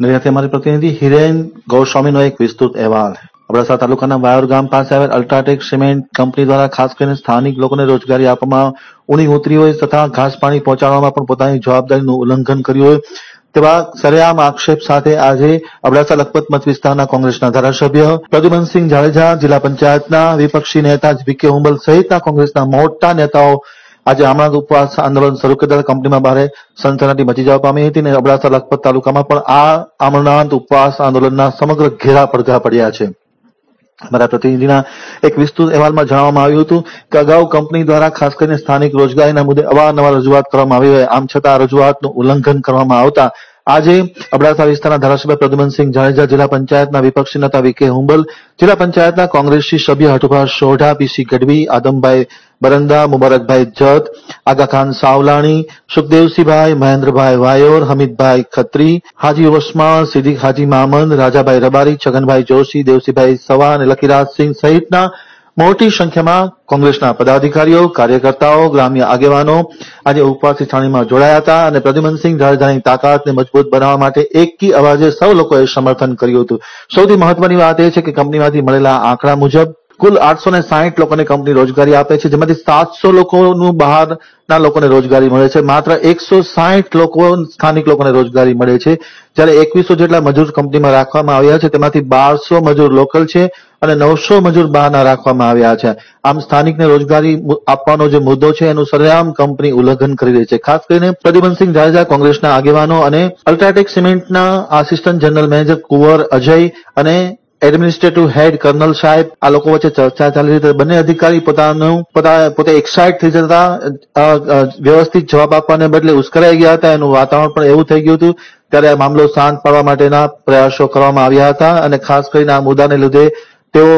નડિયાદથી અમારી પ્રતિનિધિ હિરેન ગૌસ્વામીનો એક વિસ્તૃત અહેવાલ અબડાસા તાલુકાના વાયોર ગામ પાસે આવેલ અલ્ટ્રાટેક સિમેન્ટ કંપની દ્વારા ખાસ કરીને સ્થાનિક લોકોને રોજગારી આપવામાં ઉણી ઉતરી હોય તથા ઘાસ પાણી પહોંચાડવામાં પણ પોતાની જવાબદારીનું ઉલ્લંઘન કર્યું હોય તેવા સરેઆમ આક્ષેપ સાથે આજે અબડાસા લખપત મત વિસ્તારના કોંગ્રેસના ધારાસભ્ય પ્રદ્યુમનસિંહ જાડેજા જિલ્લા પંચાયતના વિપક્ષી નેતા વીકે હુંબલ સહિતના કોંગ્રેસના મોટા નેતાઓ આજે આમણાદ ઉપવાસ આંદોલન શરૂ કરતા કંપનીમાં ભારે સનસનાટી મચી જવા પામી હતી અને અબડાસા લખપત તાલુકામાં પણ આ આમરણાંત ઉપવાસ આંદોલનના સમગ્ર ઘેરા પડઘા પડ્યા છે. અમારા પ્રતિનિધિના એક વિસ્તૃત અહેવાલમાં જણાવવામાં આવ્યું હતું કે અગાઉ કંપની દ્વારા ખાસ કરીને સ્થાનિક રોજગારીના મુદ્દે અવારનવાર રજૂઆત કરવામાં આવી હોય, આમ છતાં રજૂઆતનું ઉલ્લંઘન કરવામાં આવતા આજે અબડાસા વિસ્તારના ધારાસભ્ય પ્રદ્યુમનસિંહ જાડેજા જિલ્લા પંચાયતના વિપક્ષી નેતા વિકે હુંબલ, જિલ્લા પંચાયતના કોંગ્રેસી સભ્ય હઠુભા સોઢા પીસી ગઢવી, આદમભાઈ બરંદા, મુબારકભાઈ જત આગાખાન સાવલાણી, સુખદેવસિંહભાઈ, મહેન્દ્રભાઈ વાયોર, હમીદભાઈ ખત્રી, હાજી ઓસ્માન સિદ્દીક હાજી મામંદ, રાજાભાઈ રબારી, છગનભાઈ જોશી, દેવસીભાઈ સવા અને લકીરાજસિંહ સહિતના મોટી સંખ્યામાં કોંગ્રેસના પદાધિકારીઓ, કાર્યકર્તાઓ, ગ્રામ્ય આગેવાનો આજે ઉપવાસી છાણીમાં જોડાયા હતા અને પ્રદ્યુમનસિંહ રાજધાની તાકાતને મજબૂત બનાવવા માટે એકી અવાજે સૌ લોકોએ સમર્થન કર્યું હતું. સૌથી મહત્વની વાત એ છે કે કંપનીમાંથી મળેલા આંકડા મુજબ કુલ આઠસો ને સાહીઠ લોકોને કંપની રોજગારી આપે છે, જેમાંથી સાતસો લોકોનું બહારના લોકોને રોજગારી મળે છે. માત્ર એકસો સાહીઠ લોકો સ્થાનિક લોકોને રોજગારી મળે છે. જ્યારે એકવીસો જેટલા મજૂર કંપનીમાં રાખવામાં આવ્યા છે, તેમાંથી બારસો મજૂર લોકલ છે અને નવસો મજૂર બહારના રાખવામાં આવ્યા છે. આમ સ્થાનિકને રોજગારી આપવાનો જે મુદ્દો છે, એનું સરેઆમ કંપની ઉલ્લંઘન કરી રહી છે. ખાસ કરીને પ્રદ્યુમનસિંહ જાડેજા કોંગ્રેસના આગેવાનો અને UltraTech સિમેન્ટના assistant general manager Kunwar Ajay અને એડમિનિસ્ટ્રેટિવ હેડ કર્નલ સાહેબ, આ લોકો વચ્ચે ચર્ચા ચાલી રહી બંને અધિકારી પોતાનું, પોતે એક્સાઇટ થઈ જતા વ્યવસ્થિત જવાબ આપવાને બદલે ઉશ્કેરાઈ ગયા હતા. એનું વાતાવરણ પણ એવું થઈ ગયું હતું. ત્યારે મામલો શાંત પાડવા માટેના પ્રયાસો કરવામાં આવ્યા હતા અને ખાસ કરીને આ મુદ્દાને લીધે તેઓ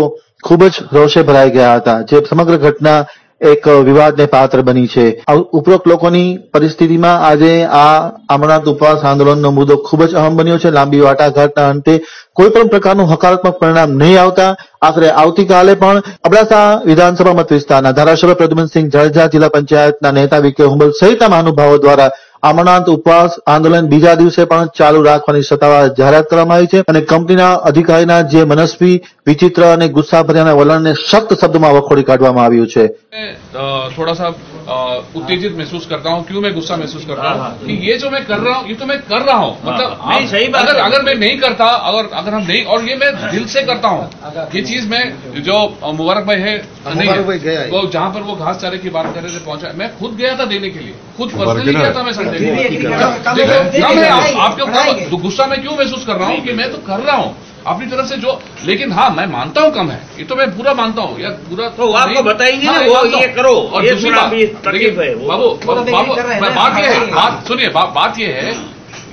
ખૂબ જ રોષે ભરાઈ ગયા હતા. જે સમગ્ર ઘટના એક વિવાદને પાત્ર બની છે. ઉપરોક્ત લોકોની પરિસ્થિતિમાં આજે આ અમરનાથ ઉપવાસ આંદોલનનો મુદ્દો ખૂબ જ અહમ બન્યો છે. લાંબી વાટાઘાટના અંતે કોઈ પણ પ્રકારનું હકારાત્મક પરિણામ નહીં આવતા. આખરે આવતીકાલે પણ અબડાસા વિધાનસભા મત વિસ્તારના ધારાસભ્ય પ્રદ્યુમનસિંહ જાડેજા જિલ્લા પંચાયતના નેતા વિકે હુંબલ સહિતના મહાનુભાવો દ્વારા અમરનાથ ઉપવાસ આંદોલન બીજા દિવસે પણ ચાલુ રાખવાની સત્તાવાર જાહેરાત કરવામાં આવી છે અને કંપનીના અધિકારીના જે મનસ્વી વિચિત્ર અને ગુસ્સાભર્યાના વલણને સખ્ત શબ્દમાં વખોડી કાઢવામાં આવ્યું છે थोड़ा सा उत्तेजित महसूस करता हूँ क्यों मैं गुस्सा महसूस करता हूँ कि ये जो मैं कर रहा हूँ ये तो मैं कर रहा हूँ मतलब नहीं, सही बात अगर है। अगर मैं नहीं करता अगर अगर हम नहीं और ये मैं दिल से करता हूँ ये चीज मैं जो मुबारक भाई है नहीं मुबारक भाई गया है है। वो जहाँ पर वो घास चारे की बात कर रहे थे पहुंचा मैं खुद गया था देने के लिए खुद पर्सनली गया था मैं संडे को देखो, ना मैं आप- आपके ऊपर गुस्सा में क्यों महसूस कर रहा हूँ कि मैं तो कर रहा हूँ अपनी तरफ़ से जो लेकिन हाँ मैं मानता हूँ कम है। ये तो मैं पूरा मानता हूँ। यार पूरा तो आपको बताएँगे हाँ, वो ये करो, और ये दूसरी बात। बाबू तो बाबू बात ये है। बात सुनिए बात ये है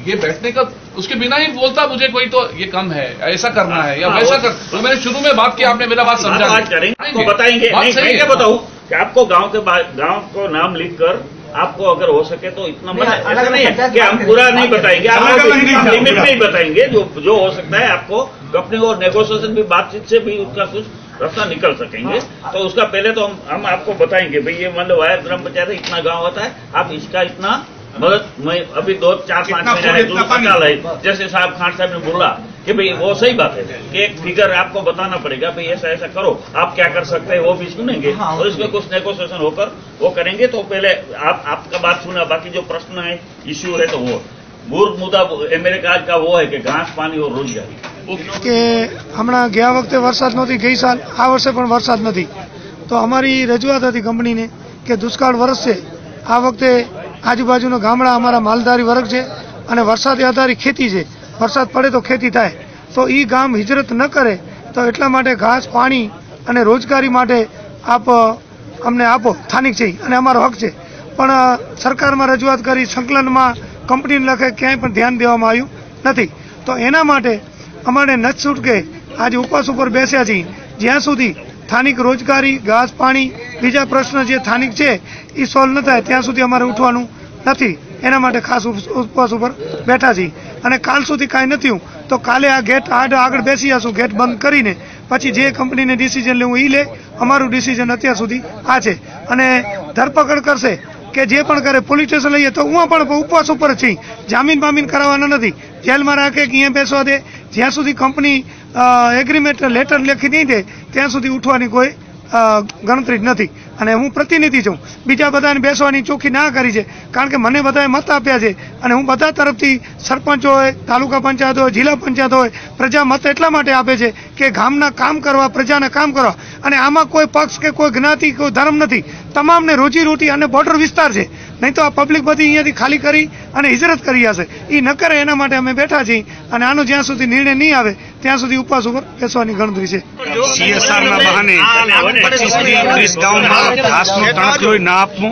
ये बैठने का उसके बिना ही बोलता मुझे कोई तो ये कम है ऐसा करना है या हाँ, वैसा कर तो मैंने शुरू में बात की आपने मेरा बात समझा। बात करेंगे। बताएँगे बताऊँ कि आपको गाँव के गाँव को नाम लिखकर आपको अगर हो सके तो इतना अलग ऐसा नहीं है कि हम पूरा नहीं बताएँगे नहीं लिमिट में ही बताएँगे जो जो हो सकता है आपको कंपनी और नेगोशिएशन भी बातचीत से भी उसका कुछ रास्ता निकल सकेंगे। तो उसका पहले तो हम हम आपको बताएँगे भाई ये मतलब वायर ग्राम पंचायत इतना गाँव होता है आप इसका इतना मदद मैं अभी दो चार पाँच महीने है जैसे साहब खान साहब ने बोला कि भाई वो सही बात है कि एक फिगर आपको बताना पड़ेगा भाई ऐसा ऐसा करो आप क्या कर सकते हैं वो भी सुनेंगे हाँ, और इसमें कुछ नेगोशिएशन होकर वो करेंगे तो पहले आप आपका बात सुना बाकी जो प्रश्न है इश्यू है तो वो मूल मुद्दा अमेरिका का वो है कि घास पानी और रोजगारी કે હમણાં ગયા વખતે વરસાદ નહોતી ગઈ સાલ આ વર્ષે પણ વરસાદ નથી તો અમારી રજૂઆત હતી કંપનીને કે દુષ્કાળ વરસશે આ વખતે આજુબાજુના ગામડા અમારા માલધારી વર્ગ છે અને વરસાદે આધારિત ખેતી છે વરસાદ પડે તો ખેતી થાય. તો એ ગામ હિજરત ન કરે, તો એટલા માટે ઘાસ, પાણી અને રોજગારી માટે આપ, અમને આપો. સ્થાનિક છે અને અમારો હક છે. પણ સરકારમાં રજૂઆત કરી, સંકલનમાં કંપનીને લખે, ક્યાંય પણ ધ્યાન દેવામાં આવ્યું નથી. તો એના માટે અમારે નચ છૂટકે આજે ઉપવાસ ઉપર બેસ્યા છીએ. જ્યાં સુધી સ્થાનિક રોજગારી, ઘાસ, પાણી, બીજા પ્રશ્ન જે સ્થાનિક છે એ સોલ્વ ન થાય, ત્યાં સુધી અમારે ઉઠવાનું નથી. એના માટે ખાસ ઉપવાસ ઉપર બેઠા છીએ. અને કાલ સુધી કાંઈ નથી હું. તો કાલે આ ગેટ આડ આગળ બેસી જશું. ગેટ બંધ કરીને પછી જે કંપનીને ડિસિઝન લેવું એ લે. અમારું ડિસિઝન અત્યાર સુધી આ છે. અને ધરપકડ કરશે કે જે પણ કરે પોલીસ સ્ટેશન લઈએ તો હું પણ ઉપવાસ ઉપર છીએ જામીન બામીન કરાવવાના નથી. જેલમાં રાખે કે અહીંયા બેસવા દે. જ્યાં સુધી કંપની એગ્રીમેન્ટ લેટર લખી નહીં દે, ત્યાં સુધી ઉઠવાની કોઈ ગણતરી જ નથી. અને હું પ્રતિનિધિ છું. બીજા બધાને બેસવાની ચોખ્ખી ના કરી છે. કારણ કે મને બધાએ મત આપ્યા છે. અને હું બધા તરફથી સરપંચ હોય, તાલુકા પંચાયત હોય, જિલ્લા પંચાયત હોય, પ્રજા મત એટલા માટે આપે છે કે ગામના કામ કરવા, પ્રજાના કામ કરવા. અને આમાં કોઈ પક્ષ કે કોઈ જ્ઞાતિ, કોઈ ધર્મ નથી. તમામને રોજીરોટી અને બોર્ડર વિસ્તાર છે. નહીં તો આ પબ્લિક બધી અહીંયાથી ખાલી કરી અને હિજરત કરી હશે. એ ન કરે એના માટે અમે બેઠા છીએ. અને આનો જ્યાં સુધી નિર્ણય નહીં આવે ત્યાં સુધી ઉપવાસ ઉપર બેસવાની ગણતરી છે. સીએસઆર ના બહાને ત્રીસ ગામમાં ઘાસનું તણખલું ના આપવું.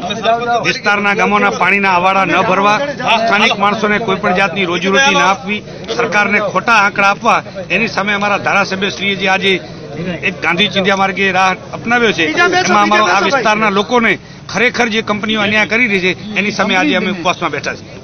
વિસ્તારના ગામોના પાણીના અવાડા ન ભરવા. સ્થાનિક માણસોને કોઈ પણ જાતની રોજીરોટી ન આપવી. સરકારને ખોટા આંકડા આપવા. એની સામે અમારા ધારાસભ્યશ્રીએ જે આજે એક ગાંધી ચિંધ્યા માર્ગે રાહ અપનાવ્યો છે. એમાં અમારો આ વિસ્તારના લોકોને ખરેખર જે કંપનીઓ અન્યાય કરી રહી છે એની સામે આજે અમે ઉપવાસમાં બેઠા છીએ.